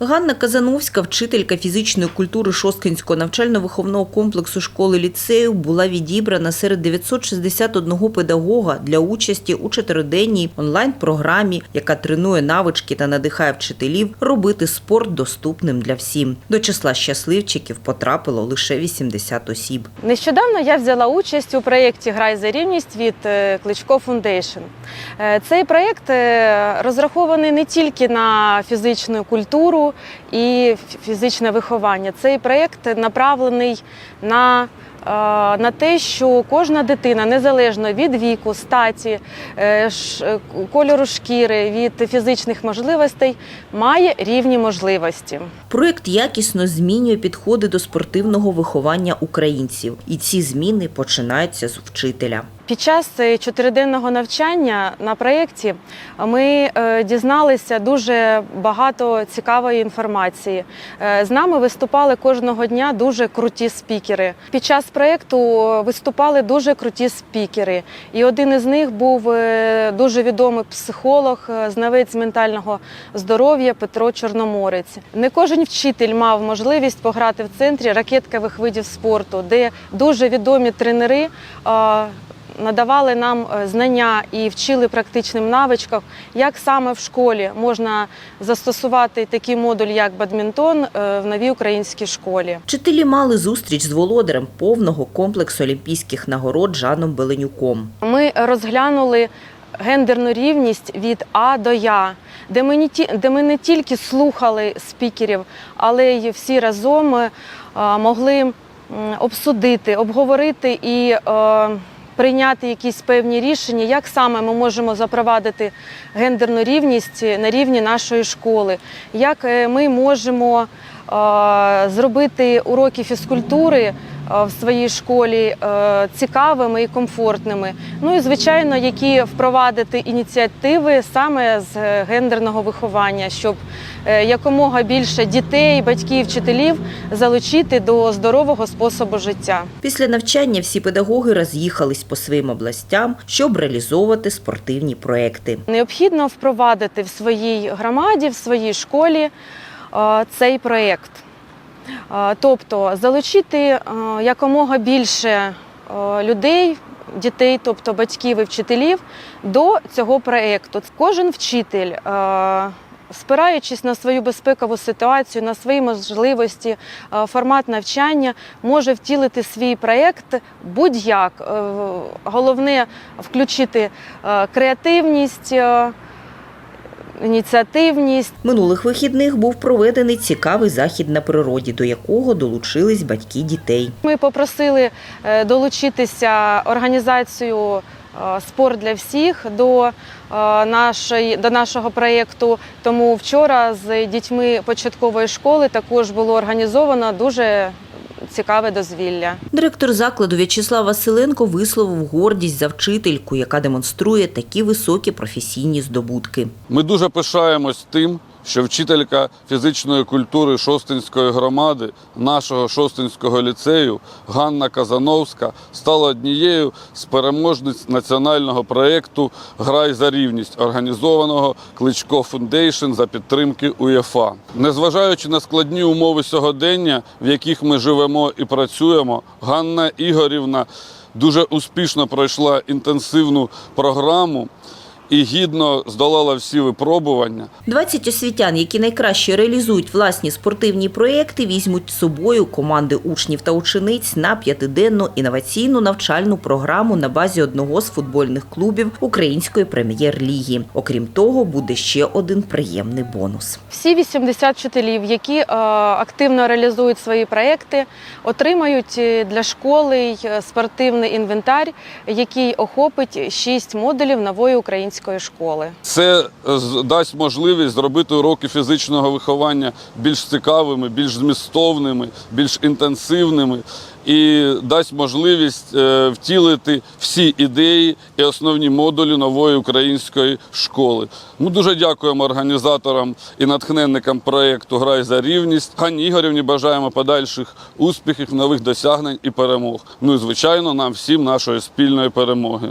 Ганна Казановська, вчителька фізичної культури Шосткинського навчально-виховного комплексу школи ліцею, була відібрана серед 961 педагога для участі у чотириденній онлайн-програмі, яка тренує навички та надихає вчителів робити спорт доступним для всім. До числа щасливчиків потрапило лише 80 осіб. Нещодавно я взяла участь у проєкті Грай за рівність від е, Кличко Фундейшн. Е, Цей проєкт е, розрахований не тільки на фізичну культуру і фізичне виховання. Цей проєкт направлений на е, на те, що кожна дитина, незалежно від віку, статі, е, е, кольору шкіри, від фізичних можливостей, має рівні можливості. Проект якісно змінює підходи до спортивного виховання українців, і ці зміни починаються з вчителя. Під час е, чотириденного навчання на проєкті ми е, дізналися дуже багато цікавої інформації. Е, З нами виступали кожного дня дуже круті спікери. Під час проєкту виступали дуже круті спікери. І один із них був дуже відомий психолог, знавець ментального здоров'я Петро Чорноморець. Не кожен вчитель мав можливість пограти в центрі ракеткових видів спорту, де дуже відомі тренери. Надавали нам е, знання і вчили практичним навичкам, як саме в школі можна застосувати такий модуль, як бадмінтон, е, в новій українській школі. Вчителі мали зустріч з володарем повного комплексу олімпійських нагород Жаном Беленюком. Ми розглянули гендерну рівність від А до Я, де ми не ті- де ми не тільки слухали спікерів, але й всі разом е, могли обсудити, обговорити і прийняти якісь певні рішення, як саме ми можемо запровадити гендерну рівність на рівні нашої школи, як е, ми можемо зробити уроки фізкультури в своїй школі е, цікавими і комфортними. Ну і звичайно, які впровадити ініціативи саме з е, гендерного виховання, щоб е, якомога більше дітей, батьків, вчителів залучити до здорового способу життя. Після навчання всі педагоги роз'їхались по своїм областям, щоб реалізовувати спортивні проекти. Необхідно впровадити в своїй громаді, в своїй школі е, цей проєкт. Тобто залучити е, якомога більше е, людей, дітей, тобто батьків і вчителів, до цього проєкту. Кожен вчитель. е, Спираючись на свою безпекову ситуацію, на свої можливості, формат навчання, може втілити свій проєкт будь-як. Головне включити креативність, ініціативність. Минулих вихідних був проведений цікавий захід на природі, до якого долучились батьки дітей. Ми попросили е, долучитися організацію е, Спорт для всіх до, е, нашої, до нашого проєкту. Тому вчора з дітьми початкової школи також було організовано дуже цікаве дозвілля. Директор закладу В'ячеслав Василенко висловив гордість за вчительку, яка демонструє такі високі професійні здобутки. Ми дуже пишаємось тим, що вчителька фізичної культури Шостинської громади нашого Шостинського ліцею Ганна Казановська стала однією з переможниць національного проєкту Грай за рівність, організованого Кличко Фундейшн за підтримки УЄФА. Незважаючи на складні умови сьогодення, в яких ми живемо і працюємо, Ганна Ігорівна дуже успішно пройшла інтенсивну програму і гідно здолала всі випробування. 20 освітян, які найкраще реалізують власні спортивні проєкти, візьмуть з собою команди учнів та учениць на п'ятиденну інноваційну навчальну програму на базі одного з футбольних клубів Української прем'єр-ліги. Окрім того, буде ще один приємний бонус. Всі 80 вчителів, які е, активно реалізують свої проекти, отримають е, для школи й, е, спортивний інвентар, який охопить 6 модулів нової української школи. Це е, дасть можливість зробити уроки фізичного виховання більш цікавими, більш змістовними, більш інтенсивними і дасть можливість е, втілити всі ідеї і основні модулі нової української школи. Ми дуже дякуємо організаторам і натхненникам проєкту Грай за рівність. Ганні Ігорівні бажаємо подальших успіхів, нових досягнень і перемог. Ну і звичайно, нам всім нашої спільної перемоги.